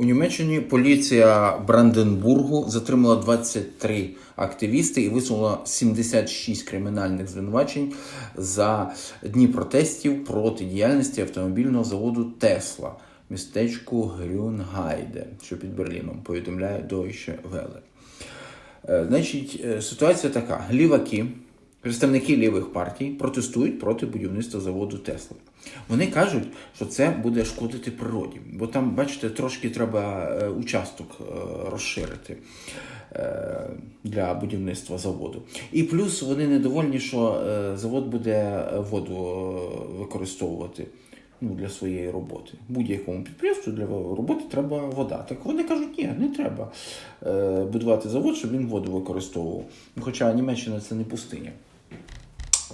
У Німеччині поліція Бранденбургу затримала 23 активісти і висунула 76 кримінальних звинувачень за дні протестів проти діяльності автомобільного заводу Тесла в містечку Грюнгайде, що під Берліном, повідомляє Deutsche Welle. Е, Значить, е, ситуація така: ліваки, представники лівих партій протестують проти будівництва заводу Тесла. Вони кажуть, що це буде шкодити природі, бо там, бачите, трошки треба е, участок е, розширити е, для будівництва заводу. І плюс вони недовольні, що завод буде воду використовувати ну, для своєї роботи. Будь-якому підприємству для роботи треба вода. Так вони кажуть, ні, не треба будувати завод, щоб він воду використовував. Хоча Німеччина це не пустиня.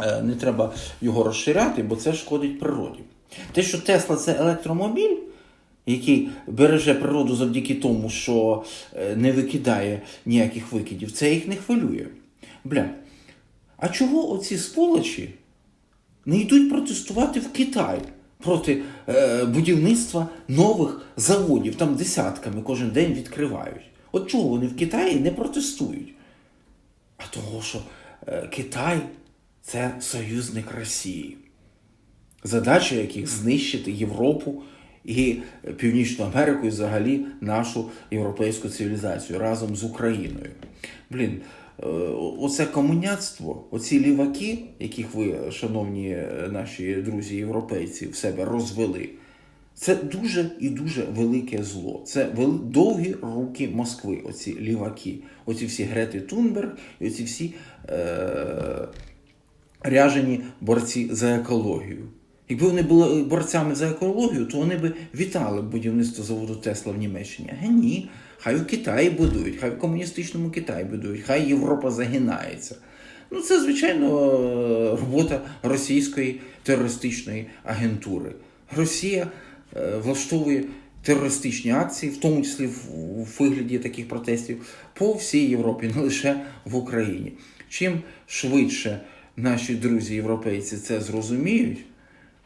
Е, не треба його розширяти, бо це шкодить природі. Те, що Тесла це електромобіль, який береже природу завдяки тому, що е, не викидає ніяких викидів, це їх не хвилює. Бля, а чого оці сволочі не йдуть протестувати в Китай проти е, будівництва нових заводів, там десятками кожен день відкривають. От чого вони в Китаї не протестують? А того, що е, Китай це союзник Росії, задача яких знищити Європу і Північну Америку, і взагалі нашу європейську цивілізацію разом з Україною. Блін, е, оце комуняцтво, оці ліваки, яких ви, шановні е, наші друзі європейці, в себе розвели. Це дуже і дуже велике зло. Це довгі руки Москви, оці ліваки, оці всі Грети Тунберг, і оці всі е- ряжені борці за екологію. Якби вони були борцями за екологію, то вони би вітали будівництво заводу Тесла в Німеччині. А ні, хай у Китаї будують, хай в комуністичному Китаї будують, хай Європа загинається. Ну, це, звичайно, робота російської терористичної агентури. Росія е, влаштовує терористичні акції, в тому числі в вигляді таких протестів, по всій Європі, не лише в Україні. Чим швидше наші друзі європейці це зрозуміють,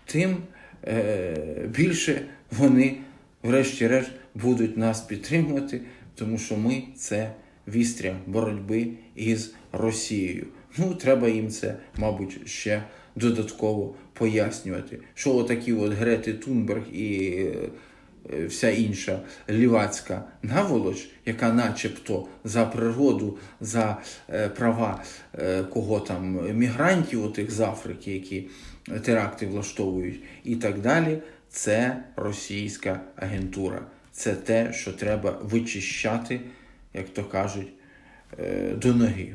тим е, більше вони, врешті-решт, будуть нас підтримувати, тому що ми це вістря боротьби із Росією. Ну, треба їм це, мабуть, ще додатково пояснювати, що отакі от Грети Тунберг і е, вся інша лівацька наволоч, яка начебто за природу, за е, права е, кого там мігрантів отих з Африки, які теракти влаштовують, і так далі, це російська агентура. Це те, що треба вичищати, як то кажуть, е, до ноги.